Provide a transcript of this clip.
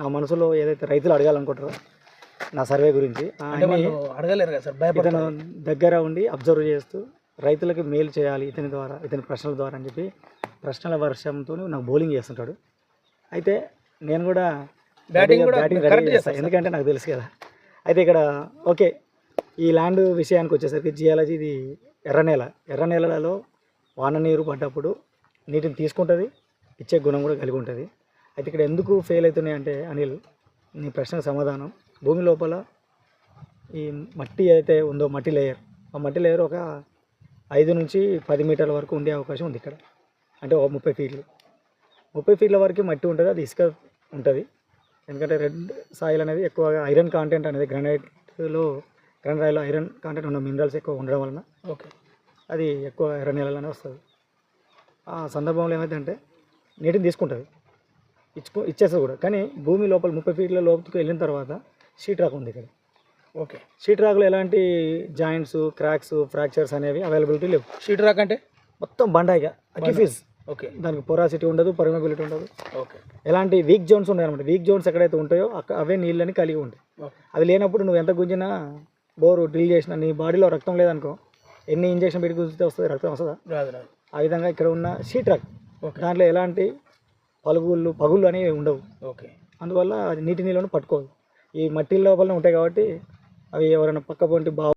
నా మనసులో ఏదైతే రైతులు అడగాలనుకుంటారో నా సర్వే గురించి అంటే వాళ్ళు అడగలేరు కదా సార్ ఇతను దగ్గర ఉండి అబ్జర్వ్ చేస్తూ రైతులకు మేలు చేయాలి ఇతని ద్వారా ఇతని ప్రశ్నల ద్వారా అని చెప్పి ప్రశ్నల వర్షంతో నాకు బౌలింగ్ చేస్తుంటాడు. అయితే నేను కూడా బ్యాటింగ్ కూడా బ్యాటింగ్ రెడీ చేస్తాను ఎందుకంటే నాకు తెలుసు కదా. అయితే ఇక్కడ ఓకే ఈ ల్యాండ్ విషయానికి వచ్చేసరికి జియాలజీ ఇది ఎర్ర నేల. ఎర్ర నేలలలో వాన నీరు పడ్డప్పుడు నీటిని తీసుకుంటుంది ఇచ్చే గుణం కూడా కలిగి ఉంటుంది. అయితే ఇక్కడ ఎందుకు ఫెయిల్ అవుతున్నాయి అంటే అనిల్ నీ ప్రశ్నకు సమాధానం. భూమి లోపల ఈ మట్టి ఏదైతే ఉందో మట్టి లేయర్ ఆ మట్టి లేయర్ ఒక ఐదు నుంచి పది మీటర్ల వరకు ఉండే అవకాశం ఉంది ఇక్కడ. అంటే ఒక ముప్పై ఫీట్లు ముప్పై ఫీట్ల వరకు మట్టి ఉంటుంది అది ఇసుక ఉంటుంది. ఎందుకంటే రెడ్ సాయిల్ అనేది ఎక్కువగా ఐరన్ కాంటెంట్ అనేది గ్రానైట్లో గ్రానైట్ రాయిలో ఐరన్ కాంటెంట్ ఉన్న మినరల్స్ ఎక్కువ ఉండడం వలన ఓకే అది ఎక్కువ ఎర్ర నెలలోనే వస్తుంది. ఆ సందర్భంలో ఏమైందంటే నీటిని తీసుకుంటుంది. ఇచ్చుకో ఇచ్చేస్తుంది కూడా. కానీ భూమి లోపల ముప్పై ఫీట్ల లోపలికి వెళ్ళిన తర్వాత షీట్ రాక్ ఉంది ఇక్కడ. ఓకే. షీట్ రాక్లో ఎలాంటి జాయింట్స్ క్రాక్స్ ఫ్రాక్చర్స్ అనేవి అవైలబిలిటీ లేవు. షీట్ రాక్ అంటే? మొత్తం బండాయిగా. అకిఫీజ్ ఓకే. దానికి పొరాసిటీ ఉండదు పర్మబిలిటీ ఉండదు. ఓకే. ఎలాంటి వీక్ జోన్స్ ఉన్నాయి అనమాట వీక్ జోన్స్ ఎక్కడైతే ఉంటాయో అవే నీళ్ళని కలిగి ఉంటాయి. అవి లేనప్పుడు నువ్వు ఎంత గుంజినా బోరు డ్రిల్ చేసినా నీ బాడీలో రక్తం లేదనుకో ఎన్ని ఇంజెక్షన్ పెట్టి గుంజితే వస్తుంది? రక్తం వస్తుందా? రాదు రాదు. ఆ విధంగా ఇక్కడ ఉన్న షీట్ రాక్ దాంట్లో ఎలాంటి పలుగుళ్ళు పగుళ్ళు అనేవి ఉండవు. ఓకే. అందువల్ల అది నీటి నీళ్ళను పట్టుకోదు. ఈ మట్టి లోపలనే ఉంటాయి కాబట్టి అవి ఎవరైనా పక్క పొంటి బావ